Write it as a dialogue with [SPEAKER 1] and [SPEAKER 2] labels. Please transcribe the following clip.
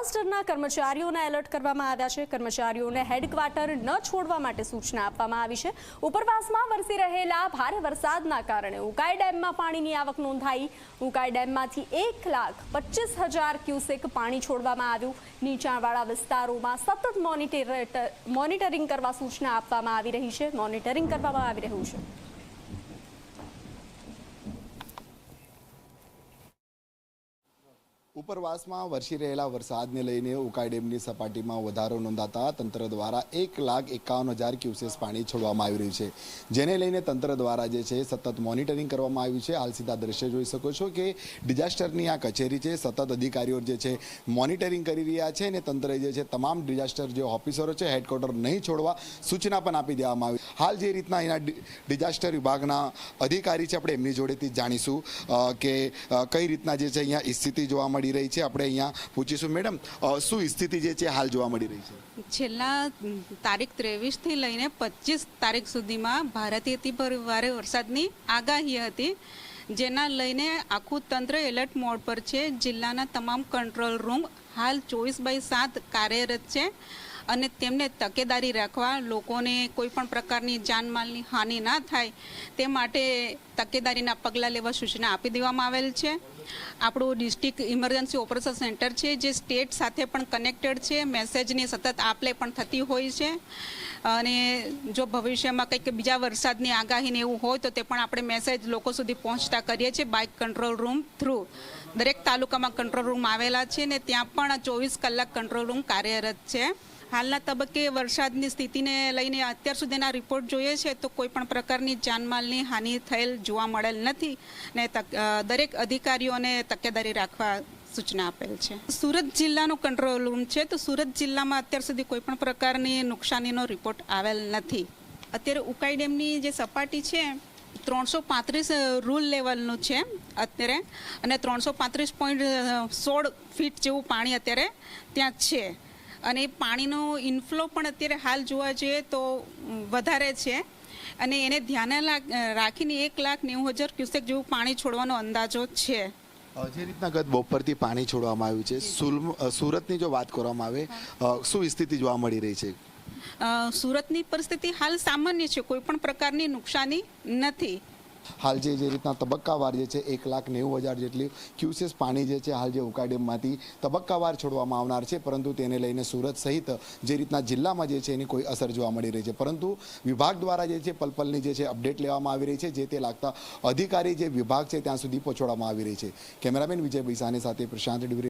[SPEAKER 1] ડિઝાસ્ટરના કર્મચારીઓને એલર્ટ કરવામાં આવ્યા છે. કર્મચારીઓને હેડક્વાર્ટર ન છોડવા માટે સૂચના આપવામાં આવી છે. ઉપરવાસમાં વરસી રહેલા ભારે વરસાદના કારણે ઉકાઈ ડેમમાં પાણીની આવક નોંધાઈ. ઉકાઈ ડેમમાંથી એક લાખ પચીસ હજાર ક્યુસેક પાણી છોડવામાં આવ્યું. નીચાણવાળા વિસ્તારોમાં સતત મોનિટર મોનિટરિંગ કરવા સૂચના આપવામાં આવી રહી છે. મોનિટરિંગ કરવામાં આવી રહ્યું છે.
[SPEAKER 2] ઉપરવાસમાં વરસી રહેલા વરસાદને લઈને ઉકાઈ ડેમની સપાટીમાં વધારો નોંધાતા તંત્ર દ્વારા એક લાખ એકાવન હજાર ક્યુસેસ પાણી છોડવામાં આવી રહ્યું છે. જેને લઈને તંત્ર દ્વારા જે છે સતત મોનિટરિંગ કરવામાં આવ્યું છે. હાલ સીધા દ્રશ્ય જોઈ શકો છો કે ડિઝાસ્ટરની આ કચેરી છે. સતત અધિકારીઓ જે છે મોનિટરિંગ કરી રહ્યા છે અને તંત્રએ જે છે તમામ ડિઝાસ્ટર જે ઓફિસરો છે, હેડક્વાર્ટર નહીં છોડવા સૂચના પણ આપી દેવામાં આવી. હાલ જે રીતના એના ડિઝાસ્ટર વિભાગના અધિકારી છે, આપણે એમની જોડેથી જાણીશું કે કઈ રીતના જે છે અહીંયા સ્થિતિ જોવા મળી રહી છે. આપણે અહીંયા પૂછીશું. મેડમ શું સ્થિતિ જે છે હાલ જોવા મળી રહી છે?
[SPEAKER 3] છેલ્લા તારીખ ત્રેવીસથી લઈને પચીસ તારીખ સુધીમાં ભારતીય અતિ ભારે વરસાદની આગાહી હતી, જેના લઈને આખું તંત્ર એલર્ટ મોડ પર છે. જિલ્લાના તમામ કંટ્રોલ રૂમ હાલ ચોવીસ બાય સાત કાર્યરત છે. અને તેમને તકેદારી રાખવા, લોકોને કોઈ પણ પ્રકારની જાનમાલની હાનિ ના થાય, તે માટે તકેદારીના પગલાં લેવા સૂચના આપી દેવામાં આવેલ છે. આપણું ડિસ્ટ્રિક્ટ ઇમરજન્સી ઓપરેશન સેન્ટર છે, જે સ્ટેટ સાથે પણ કનેક્ટેડ છે, મેસેજની સતત આપલે પણ થતી હોય છે. અને જો ભવિષ્યમાં કંઈક બીજા વરસાદની આગાહીને એવું હોય તો તે પણ આપણે મેસેજ લોકો સુધી પહોંચતા કરીએ છીએ બાઇક કંટ્રોલ રૂમ થ્રુ. દરેક તાલુકામાં કંટ્રોલ રૂમ આવેલા છે ને ત્યાં પણ ચોવીસ કલાક કંટ્રોલ રૂમ કાર્યરત છે. હાલના તબક્કે વરસાદની સ્થિતિને લઈને અત્યાર સુધીના રિપોર્ટ જોઈએ છે તો કોઈ પણ પ્રકારની જાનમાલની હાનિ થયેલ જોવા મળેલ નથી ને દરેક અધિકારીઓને તકેદારી રાખવા સૂચના આપેલ છે. સુરત જિલ્લાનો કંટ્રોલ રૂમ છે તો સુરત જિલ્લામાં અત્યાર સુધી કોઈ પણ પ્રકારની નુકસાનીનો રિપોર્ટ આવેલ નથી. અત્યારે ઉકાઈ ડેમની જે સપાટી છે, ત્રણસો પાંત્રીસ રૂલ લેવલનું છે અત્યારે અને ત્રણસો પાંત્રીસ પોઈન્ટ સોળ ફીટ જેવું પાણી અત્યારે ત્યાં છે. અને પાણીનો ઇન્ફ્લો પણ અત્યારે હાલ જોવા જઈએ તો વધારે છે. અને એને ધ્યાને રાખીને એક લાખ નેવું હજાર ક્યુસેક જેવું પાણી છોડવાનો અંદાજો છે.
[SPEAKER 2] જે રીતના ગત બપોરથી પાણી છોડવામાં આવ્યું છે સુરતની જો વાત કરવામાં આવે શું સ્થિતિ જોવા મળી રહી છે?
[SPEAKER 3] સુરતની પરિસ્થિતિ હાલ સામાન્ય છે કોઈ પણ પ્રકારની નુકસાની નથી.
[SPEAKER 2] હાલ જે જે રીતના તબક્કાવાર જે છે, એક લાખ નેવું હજાર જેટલી ક્યુસેસ પાણી જે છે, હાલ જે ઉકા ડેમમાંથી તબક્કાવાર છોડવામાં આવનાર છે, પરંતુ તેને લઈને સુરત સહિત જે રીતના જિલ્લામાં જે છે, એની કોઈ અસર જોવા મળી રહી છે. પરંતુ વિભાગ દ્વારા જે છે, પલપલની જે છે, અપડેટ લેવામાં આવી રહી છે, જે તે લાગતા અધિકારી જે વિભાગ છે, ત્યાં સુધી પહોંચાડવામાં આવી રહી છે. કેમેરામેન વિજય ભૈસાની સાથે પ્રશાંત ડિવરી